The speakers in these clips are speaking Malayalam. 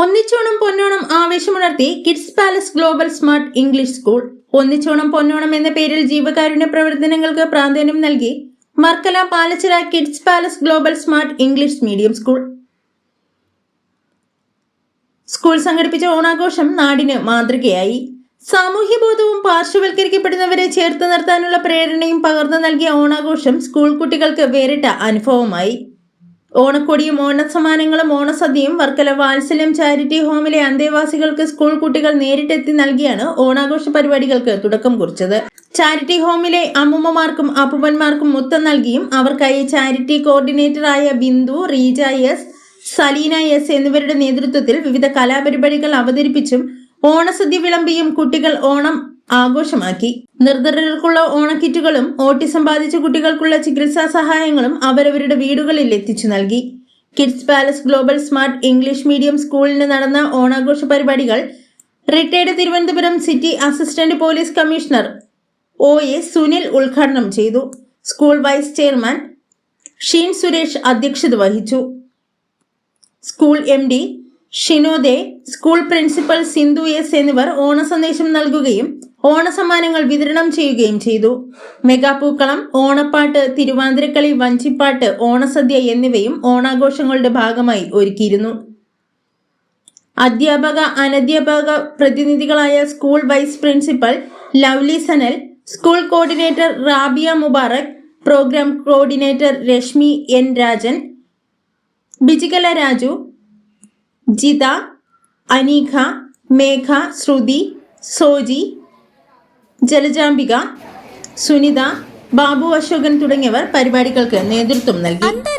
ഒന്നിച്ചോണം പൊന്നോണം ആവേശമുണർത്തി kids palace global smart English school ഒന്നിച്ചോണം പൊന്നോണം എന്ന പേരിൽ ജീവകാരുണ്യ പ്രവർത്തനങ്ങൾക്ക് പ്രാധാന്യം നൽകി Varkala Palachira kids palace global smart English medium school school സംഘടിപ്പിച്ച ഓണാഘോഷം നാടിന് മാതൃകയായി. സാമൂഹ്യ ബോധവും പാർശ്വവൽക്കരിക്കപ്പെടുന്നവരെ ചേർത്ത് നിർത്താനുള്ള പ്രേരണയും പകർന്നു നൽകിയ ഓണാഘോഷം സ്കൂൾ കുട്ടികൾക്ക് വേറിട്ട അനുഭവമായി. ഓണക്കൊടിയും ഓണസമ്മാനങ്ങളും ഓണസദ്യയും വർക്കല വാത്സല്യം ചാരിറ്റി ഹോമിലെ അന്തേവാസികൾക്ക് സ്കൂൾ കുട്ടികൾ നേരിട്ടെത്തി നൽകിയാണ് ഓണാഘോഷ പരിപാടികൾക്ക് തുടക്കം കുറിച്ചത്. ചാരിറ്റി ഹോമിലെ അമ്മുമ്മമാർക്കും അപ്പുപ്പന്മാർക്കും മുത്തം നൽകിയും അവർക്കായി ചാരിറ്റി കോർഡിനേറ്ററായ ബിന്ദു റീജ എസ് സലീന എസ് എന്നിവരുടെ നേതൃത്വത്തിൽ വിവിധ കലാപരിപാടികൾ അവതരിപ്പിച്ചും ഓണസദ്യ വിളമ്പിയും കുട്ടികൾ ഓണം ആഘോഷമാക്കി. നിർദ്ധരർക്കുള്ള ഓണക്കിറ്റുകളും ഓട്ടിസം ബാധിച്ച കുട്ടികൾക്കുള്ള ചികിത്സാ സഹായങ്ങളും അവരവരുടെ വീടുകളിൽ എത്തിച്ചു നൽകി. Kids palace global smart English medium സ്കൂളിന് നടന്ന ഓണാഘോഷ പരിപാടികൾ retired Thiruvananthapuram city assistant police commissioner O A Sunil ഉദ്ഘാടനം ചെയ്തു. School vice chairman Sheen Suresh അധ്യക്ഷത വഹിച്ചു. School M D ഷിനോദെ school principal Sindhu S എന്നിവർ ഓണസന്ദേശം നൽകുകയും ഓണസമ്മാനങ്ങൾ വിതരണം ചെയ്യുകയും ചെയ്തു. മെഗാപൂക്കളം ഓണപ്പാട്ട് തിരുവാതിരക്കളി വഞ്ചിപ്പാട്ട് ഓണസദ്യ എന്നിവയും ഓണാഘോഷങ്ങളുടെ ഭാഗമായി ഒരുക്കിയിരുന്നു. അധ്യാപക അനധ്യാപക പ്രതിനിധികളായ school vice principal Lovely Sanal school coordinator Rabiya Mubarak programme coordinator Reshmi N Rajan Bijikala Raju Jitha Aneekha Megha Shruthi Soji Jalajambika Sunitha Babu Ashokan തുടങ്ങിയവർ പരിപാടികൾക്ക് നേതൃത്വം നൽകി.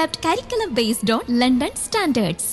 developed curriculum based on London standards